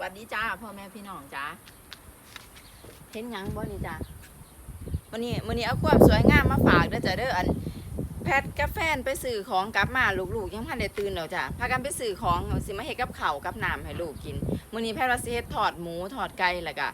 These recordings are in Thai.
วัสดีจ้าพ่อแม่พี่น้องจ้าเห็นหยังบ่นี่จ้าวันนี้วันนี้เอาความสวยงามมาฝากเด้อจ้าเด้ออันแพทกับแฟนไปสื่อของกลับมาลูกๆยังพันได้ตื่นแล้วจ้ะพากันไปสื่อของสิมาเฮ็ดกับข้าวกับน้ำให้ลูกกินมื้อนี้แพทย์ว่าสิเฮ็ดทอดหมูทอดไก่แล้วก็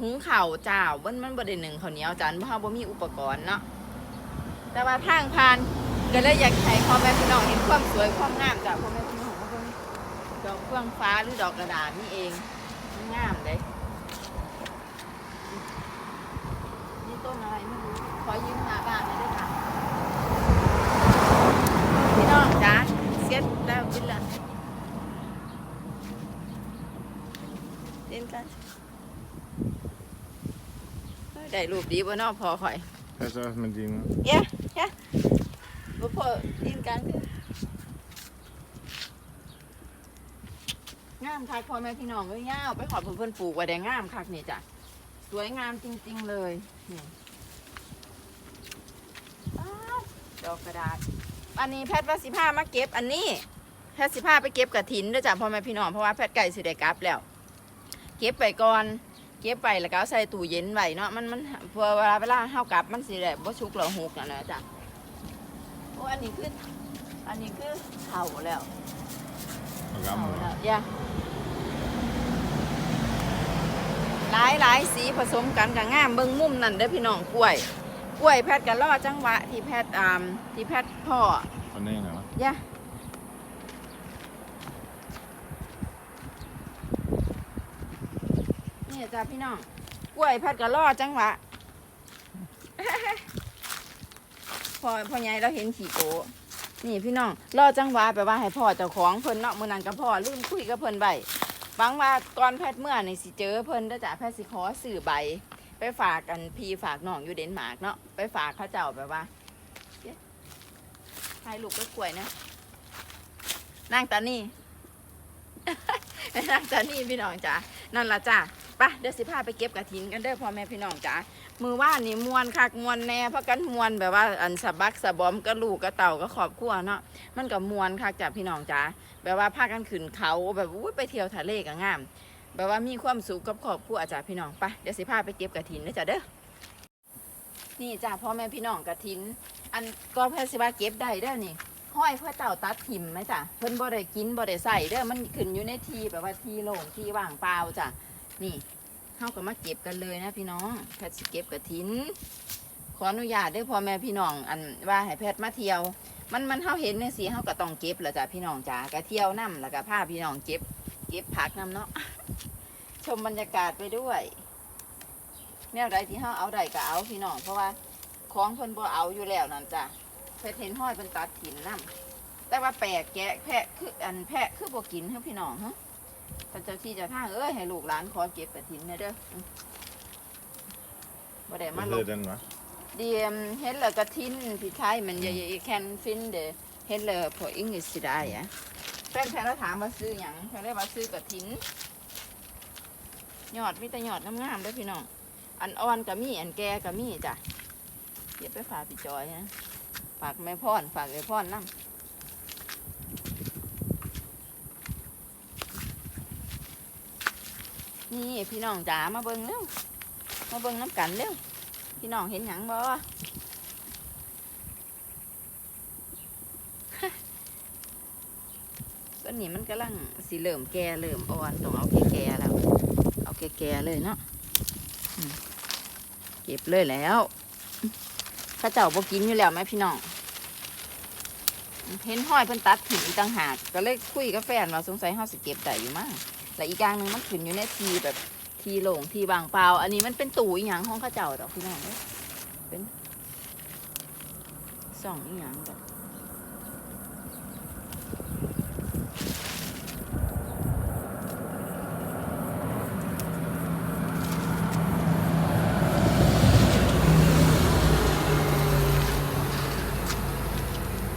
หุงข้าวจ้ามันมันบ่ได้หนึ่งข้าวเหนียวจ้ะเพราะเฮาบ่มีอุปกรณ์เนาะแต่ว่าทางผ่านก็เลยอยากให้พ่อแม่พี่น้องเห็นความสวยความงามจ้ะพ่อแม่พี่น้องมาเบิ่งดอกเฟื่องฟ้าหรือดอกกระดาษนี่เองมันงามเด้นี่ต้นอะไรไม่รู้ขอยืมหน้าบ้านหน่อยด้วยค่ะพี่น้องจ้าเสียดแล้วกินละเล่นกันเอ้ยได้รูปดีบ่เนอพอข่อย Pas zoals met die man. เย้เย้บ่พอเล่นกันคือ งามคักพ่อแม่พี่น้องเอ้ยย่าวไปขอเพิ่อนๆปลูกไว้ได้งามคักนี่จ้ะสวยงามจริง ๆเลยนี่อ้าวดอกกระดาษ อันนี้แพทย์ว่าสิพามาเก็บอันนี้ แพทย์สิพาไปเก็บกระถินด้วยจ้ะพ่อแม่พี่น้องเพราะว่าแพทย์ไก่สิได้กลับแล้ว เก็บไปก่อน เก็บไปแล้วก็เอาใส่ตู้เย็นไว้เนาะมันมันเพื่อเวลาเวลาเฮากลับมันสิได้บ่ชุกหรอหกนั่นแหละจ้ะโอ้อันนี้คืออันนี้คือเข่าแล้ว Ook เข่า allemaal. แล้วอย่าหลายหลายสีผสมกันกับงามเบิ่งมุมนั่นเด้อพี่น้องกล้วย กล้วยแพทย์ก็รอจังหวะ ที่แพทย์อ่าที่แพทย์พ่อ Van nee, nou. ย่านี่จ้าพี่น้องกล้วยพัดกะล่อจังหวะ พอพ่อใหญ่เราเห็นขี่โก นี่พี่น้องล่อจังหวะแปลว่าให้พ่อเจ้าของเพิ่นเนาะมื้อนั้นกับพ่อลืมคุยกับเพิ่นไว้หวังว่าก่อนแพทย์เมื่อนี่สิเจอเพิ่นเด้อจ้ะแพทย์สิขอสื่อใบ ไปฝากกันพี่ฝากน้องอยู่เดนมาร์กเนาะไปฝากเขาเจ้าแบบว่าให้ลูกก็กล้วยนะนั่งตานี่นั่งตานี่พี่น้องจ๋านั่นละจ้าไปะเดี๋ยวสิพาไปเก็บกระถินกันเด้อพ่อแม่พี่น้องจ๋า มือว่านนี่มวนคักมวนแน่เพราะกันมวนแบบว่าอันสะบักสะบอมก็ลูกก็เต่าก็ขอบครัวเนาะมันก็มวนคักจ้ะพี่น้องจ๋าแบบว่าพากันขึ้นเขาแบบอุ้ยไปเที่ยวทะเลก็งาม แบบว่ามีความสุขกับครอบครัวจ้ะพี่น้องไปเดี๋ยวสิพาไปเก็บกระถินเด้อจ้ะเด้อนี่จ้ะพ่อแม่พี่น้องกระถิน อันก็แพทย์สิว่าเก็บได้เด้อนี่ห้อยเพื่อเจ้าตัดถิ่มไหมจ้ะเพิ่นบ่ได้กินบ่ได้ใส่เด้อมันขึ้นอยู่ในทีแบบว่าทีโล่งทีว่างเปล่าจ้ะนี่ เฮาก็มาเก็บกันเลยนะพี่น้องแพทย์สิเก็บกระถิน ขออนุญาตด้อพ่อแม่พี่น้องอันว่าให้แพทย์มาเที่ยว มันมันเฮาเห็นในสีเฮาก็ต้องเก็บแหละจ้ะพี่น้องจ้ะก็เที่ยวนํแล้วก็พาพี่น้องเก็บ เก็บผักนํเนาะชมบรรยากาศไปด้วยแนวใดที่เฮาเอาได้ก็เอาพี่น้องเพราะว่าของเพิ่นบ่เอาอยู่แล้วนั่นจ้ะเพชรเห็นห้อยเป็นตัดถิ่นน้ำแต่ว่าแปลกแกะแพะคืออันแพะคือบ่กินเฮ้พี่น้องฮะ พระเจ้าที่เจะทางเอ้ยให้ลูกหลานขอเก็บกระถินนะเด้ออืมบ่ได้มา Wat ล wil บ je dan, maar? เดียมเห็นแล้วกระถินพี่ชายมันอย่าอย่าแคนฟินเด้อเห็นแล้วพออิงลิสสิได้อะแฟนแฟนเราถามว่าซื้อหยังแฟนเลยว่าซื้อกระถินยอดมีแต่ยอดงามๆเด้อพี่น้องอันอ่อนก็มีอันแก่ก็มีจ้ะเก็บไปฝากพี่จอยนะฝากแม่พ่อนฝากไอ้พ่อนน้ำ นี่พี่น้องจ๋ามาเบิ่งเร็วมาเบิ่งน้ำกันเร็วพี่น้องเห็นหยังบ่ต้นนี้มันกำลังสีเหลิ่มแก่เหลิ่มอ่อนต้องเอาแก่ๆแล้ว เอาแก่ๆเลยเนาะเก็บเลยแล้วข้าเจ้าบ่กินอยู่แล้วไหมพี่น้องเห็นห้อยเพิ่นตัดถิ่นต่างหากก็เลยคุยกับแฟนว่าสงสัยเฮาสิเก็บได้อยู่มั้ง และอีกอย่างหนึ่งมันขึ้นอยู่ในทีแบบทีโล่งทีว่างเปล่า อันนี้มันเป็นตู่อีหยังของข้าเจ้าดอกพี่น้องเอ้ยเป็นส่องอีหยังดอก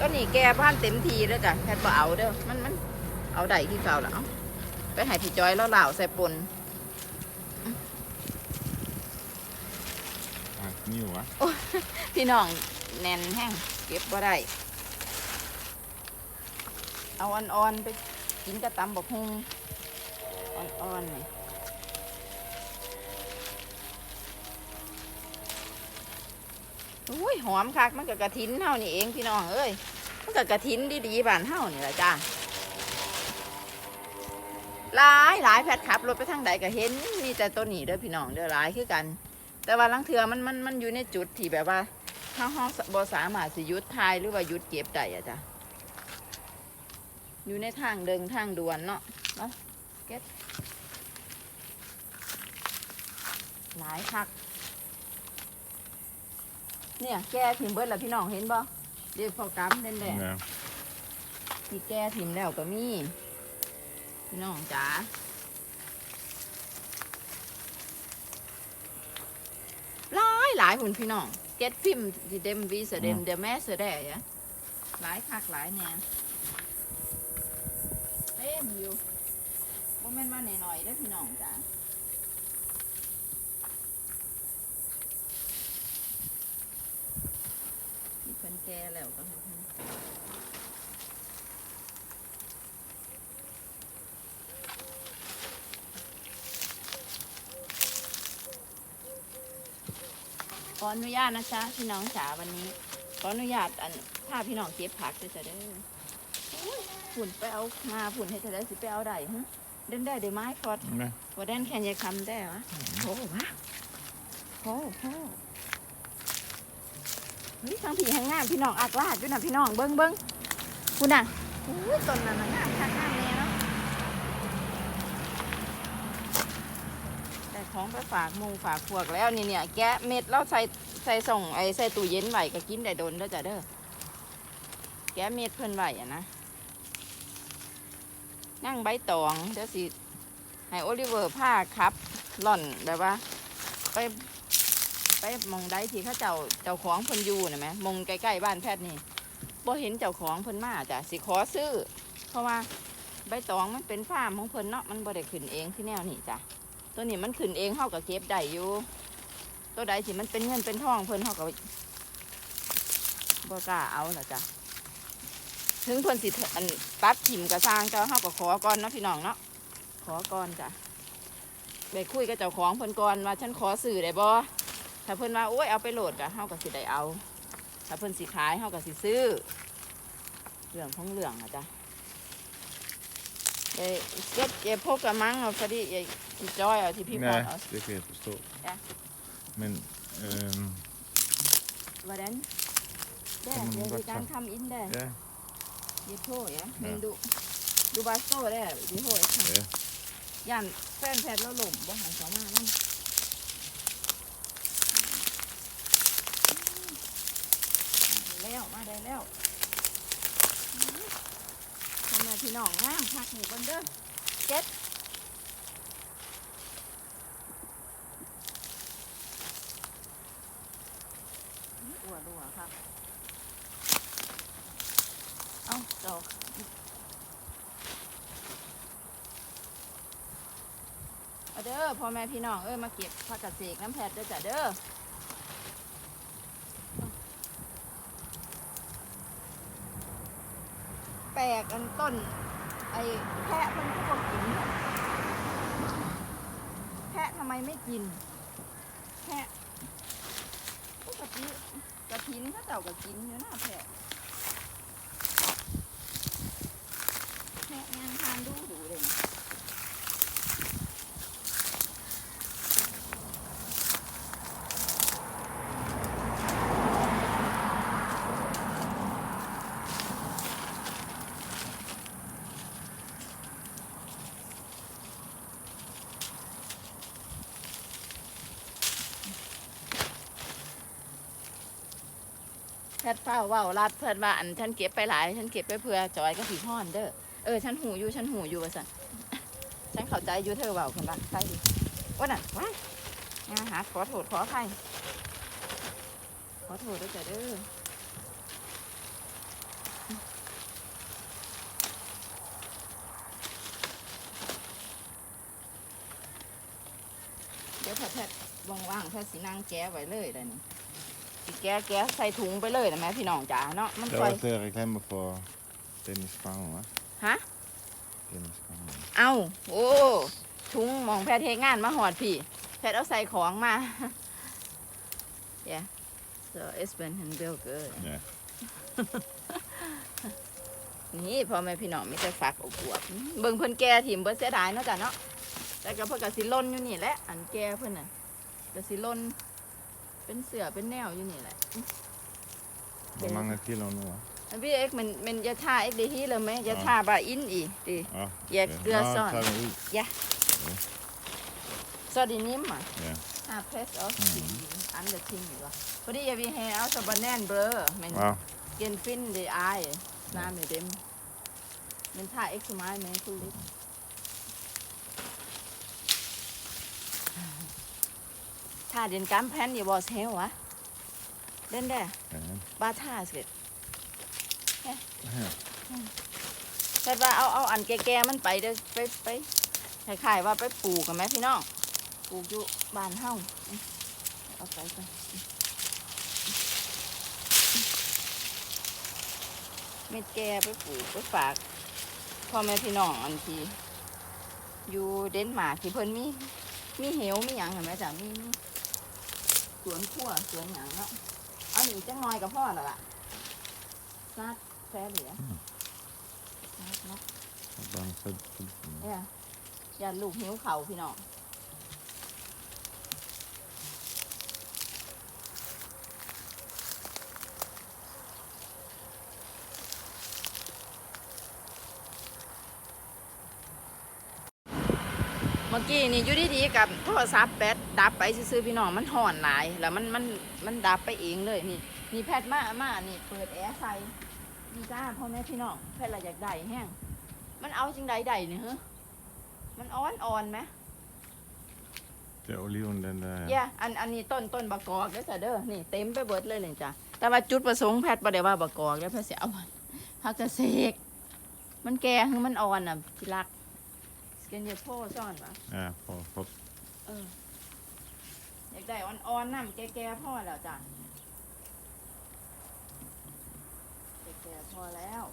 ต้นนี้แก่บ้านเต็มทีแล้วจ้ะแค่บ่เอาเด้อมันมันเอาได้ที่เก่าแล้วเอ ไปให้พี่จอยแล้วเหล่าใส่ปน Ah, nieuw, hè? พี่น้องแน่นแห้งเก็บบ่ได้ เอาอ่อนๆไปกินกระตำบกฮุงอ่อนนี่อุ้ยหอมคักมันกับกระถินเฮานี่เองพี่น้องเอ้ยมันกับกระถินดีๆบ้านเฮานี่แหละจ้า หลายหลายแพทขับรถไปทางใดก็เห็นมีแต่ตัวนี้เด้อพี่น้องเด้อหลายคือกัน แต่ว่าลังเทือมันมันมันอยู่ในจุดที่แบบว่าเฮาเฮาบ่สามารถสิหยุดทายหรือว่าหยุดเก็บได้อะจ้ะอยู่ในทางเดินทางด่วนเนาะเนาะเก็ตหลายคัก เนี่ยแก้ถิ่มเบิดแล้วพี่น้องเห็นบ่เดี๋ยวพอกำเล่นแหละนะที่แก้ถิ่มแล้วก็มี พี่น้องจ๋าหลายหลายหุ่นพี่น้องเก็ตฟิมที่เดมวีเสเดมเดมแม่เสเดะหลายคักหลายแหน่เต็มอยู่บ่แม่นว่าหน่อยๆเด้อพี่น้องจ๋าที่เพิ่นแก่แล้วก็ให้เพิ่น ขออนุญาตนะจ๊ะพี่น้องจ๋าวันนี้ ขออนุญาตอันพาพี่น้องเก็บผักด้วยจ้ะเด้ออุ๊ยผุ่นไปเอามาผุ่นให้จะได้สิไปเอาได้ฮะเดินได้เดี๋ยวไม้พอดนะว่าแดนแค่ยายคำได้เหรอโอ้วะโอ้โหเฮ้ยทางผีแห่งงามพี่น้องอักลาดด้วยนะพี่น้องเบิ้งเบิ้งคุณน่ะอุ้ยต้นนั้นน่ะงามคักงามแน่เนาะแต่ ของไปฝากหมูฝากพวกแล้วนี่เนี่ยแกะเม็ดแล้วใส่ใส่ส่งไอ้ใส่ตู้เย็นไว้ก็กินได้โดนเด้อจ้ะเด้อแกะเม็ดเพิ่นไว้อะนะนั่งใบตองเดี๋ยวสิให้โอลิเวอร์ผ้าครับหล่อนแบบว่า ไปไปมองได้ที่เขาเจ้าเจ้าของเพิ่นอยู่นะไหมมองใกล้ๆบ้านแพทย์นี่บ่เห็นเจ้าของเพิ่นมาจ้ะสิขอซื้อ เพราะว่าใบตองมันเป็นฟาร์มของเพิ่นเนาะมันบ่ได้ขึ้นเองที่แนวนี่จ้ะ ตัวนี้มันขึ้นเองเฮาก็เก็บได้อยู่ตัวใดที่มันเป็นเงินเป็นทองเพิ่นเฮาก็บ่กล้าเอาล่ะจ้ะถึงเพิ่นสิอันตัดถิ่มกระซางก็เฮาก็ขอก่อนเนาะพี่น้องเนาะขอก่อนจ้ะไปคุยกับเจ้าของเพิ่นก่อนว่าฉันขอสื่อได้บ่ถ้าเพิ่นว่าโอ้ยเอาไปโหลดก็เฮาก็สิได้เอา ถ้าเพิ่นสิขายเฮาก็สิซื้อเรื่องของเรื่องอะจ้ะ เอ้เก็บเก็บพวกกระมังเอาพอดีไอ้ที่จอยเอาที่พี่พอ Nej, เอา det kan jag förstå. Ja. Men ehm, ว่าดันแด่ทำเดี๋ยววัดมีการครับทำอินแด่ ja, ยีโทษอะ Ja. ดูดูบาสโต้ได้ยีโทษค่ะ ja. ย่านแฟนแพทย์แล้ว แล้วมาได้แล้วทำไมพี่น้องงามพักหมู่กันเด้อเจ็ดอัวรัวครับ เอาดอกเอเด้อพ่อแม่พี่น้องเอ้ยมาเก็บผักกาดเสกน้ำแพดเด้อจ้ะเด้อแปล กอันต้น ไอ้แพะมันก็บอกกิน แพะทำไมไม่กิน แพะก็กติกระพินถ้าเต่าก็กินอยู่นะแพะแพะยังทานดูดูเลยนะ แพทเฝ้าว่ารัดเพิ่นว่าอันฉันเก็บไปหลาย ฉันเก็บไปเพื่อจอยก็ผีห้อนเด้อเออฉันหูอยู่ฉันหูอยู่ว่าสันฉันเข้าใจอยู่เธอเบาคนละใช่ดิว่าน่ะว้ายงาหาขอโทษขออภัยขอโทษด้วยจ้ะเด้อเดี๋ยวแพทย์แพทย์ว่างๆแพทย์สีนางแก้ไว้เลยเลยนี่ แกะแกะใส่ถุงไปเลยนะแม่พี่น้องจ๋าเนาะมัน Det ค่อย var lite reklam för Dennis Brown va? ฮะ Dennis Brown. เอาโอ้ถุงหมองแพทย์เทงานมาหอดพี่ แพทย์เอาใส่ของมา yeah so it's been and real good Yeah. นี่พ่อแม่พี่น้องมีแต่ฝักอบอวบเบิ่งเพิ่นแก่ถิ่มเบิ่เสียดายเนาะจ้ะเนาะแต่ก็เพิ่นก็สิล่นอยู่นี่แหละอันแก่เพิ่นน่ะก็สิล่น เป็นเสือเป็นแนวอยู่นี่แหละ Hvor mange kilo nu? hva'? อันพี่เอ็กมันมันจะท่าเอ็กเดฮีเลยไหมจะท่าบาอินอีดิ Ja. แยก okay. เกลือ Nå ซ่อน tager vi ud. ซอดินิมอะ Ja. อ่าเพสออฟอืมอันเดอร์ทิงอยู่วะพอดีวีแฮเอาสบานแนนเบลอมัน Wow. เกนฟินเดไอน้ำอยู่เต็มมันท่าเอ็กซ์ไม้ไหมคุณลิศ ท่าเดินกัมแพนอย่าบอสเฮลวะเล่นได้ Ja. บาท่าเสร็จ Her. แต่ว่าเอาเอาอันแก่ๆมันไปเด้อไปไปคล้ายๆว่าไปปลูกกันไหมพี่น้องปลูกอยู่บ้านเฮาอืมเอาไปไปเม็ดแก่ไปปลูกไปฝากพ่อแม่พี่น้องอันที่อยู่เดนมาร์กที่เพิ่นมีมีเหวมีหยังเห็นไหมจ้ะมีมีส วนขั้วสวนหยังเนาะเอาหนีจังน้อยกับพ่อน่ะล่ะนัดแฟเหลือนัดเนาะ Og bare så tusind. เนี่ยอย่าลูกหิวเขาพี่น้อง เมื่อกี้นี่อยู่ดีๆกับโทรศัพท์แบตดับไปซื้อๆพี่น้องมันห่อนหลาย แล้วมันมันมันดับไปเองเลยนี่นี่แพทมามานี่เปิดแอร์ใส่นี่จ้าพ่อแม่พี่น้องแพทละอยากได้แห้งมันเอาจริงใดใดเนี่ยฮะมันอ่อนอ่อนไหม Det er oliven, den der. ย่าอันอันนี้ต้นต้นบะกอกเด้อจ้ะเด้อนี่เต็มไปเบิดเลยเลยจ้ะแต่ว่าจุดประสงค์แพทย์บ่ได้ว่าบะกอกแล้วแพทย์สิเอามันพักกระเสกมันแก่คือมันอ่อนน่ะพี่รักสเกนเยโพซ่อนวะ Ja, for, for เอออยากได้อ่อนๆน้ำแก่ๆพอแล้วจ้ะแก่ๆพอแล้ว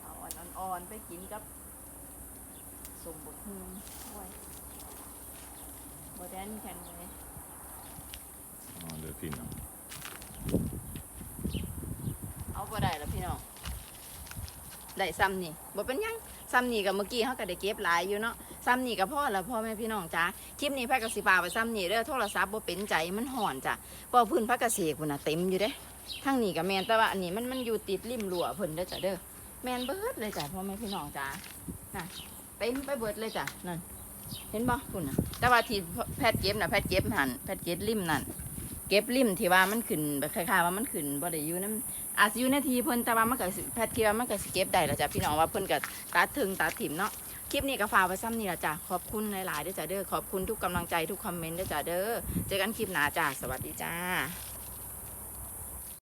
เอาอ่อนๆไปกินกับสมบดฮึงด้วยบดแดนแข็งเลย Åh, det er fint nok. เอาบ่ได้แล้วพี่น้อง ได้ซ้ำนี่บ่เป็นหยังซ้ำนี่กับเมื่อกี้เขาก็ได้เก็บหลายอยู่เนาะซ้ำนี่กับพ่อแล้วพ่อแม่พี่น้องจ้าคลิปนี้แพทย์กสิปาไปซ้ำนี่เด้อโทรศัพท์บ่เป็นใจมันห่อนจ้ะพราะพื้นพักเกษตรพุ่นน่ะเต็มอยู่เด้ทั้งนี่กับแมนแต่ว่าอันนี้มันมันอยู่ติดริมรั้วเพิ่นเด้อจ้ะเด้อแมนเบิดเลยจ้ะพ่อแม่พี่น้องจ้าน่ะเต็มไปเบิดเลยจ้ะนั่นเห็นบ่พุ่นน่ะแต่ว่าที่แพทย์เก็บน่ะแพทย์เก็บหันแพทย์เก็บริมนั่นเก็บริมที่ว่ามันขึ้นคล้ายๆว่ามันขึ้นบ่ได้อยู่นํอาจจะอยู่ในทีเพิ่นแต่ว่ามันก็สิแพทย์คิดว่ามันก็สิเก็บได้ละจ้ะพี่น้องว่าเพิ่นก็ตัดถึงตัดถิ่มเนาะคลิปนี้ก็ฝากไว้ซ้ำนี่ละจ้ะขอบคุณหลายๆด้วยจ้ะเด้อขอบคุณทุกกำลังใจทุกคอมเมนต์ด้วยจ้ะเด้อเจอกันคลิปหน้าจ้ะสวัสดีจ้า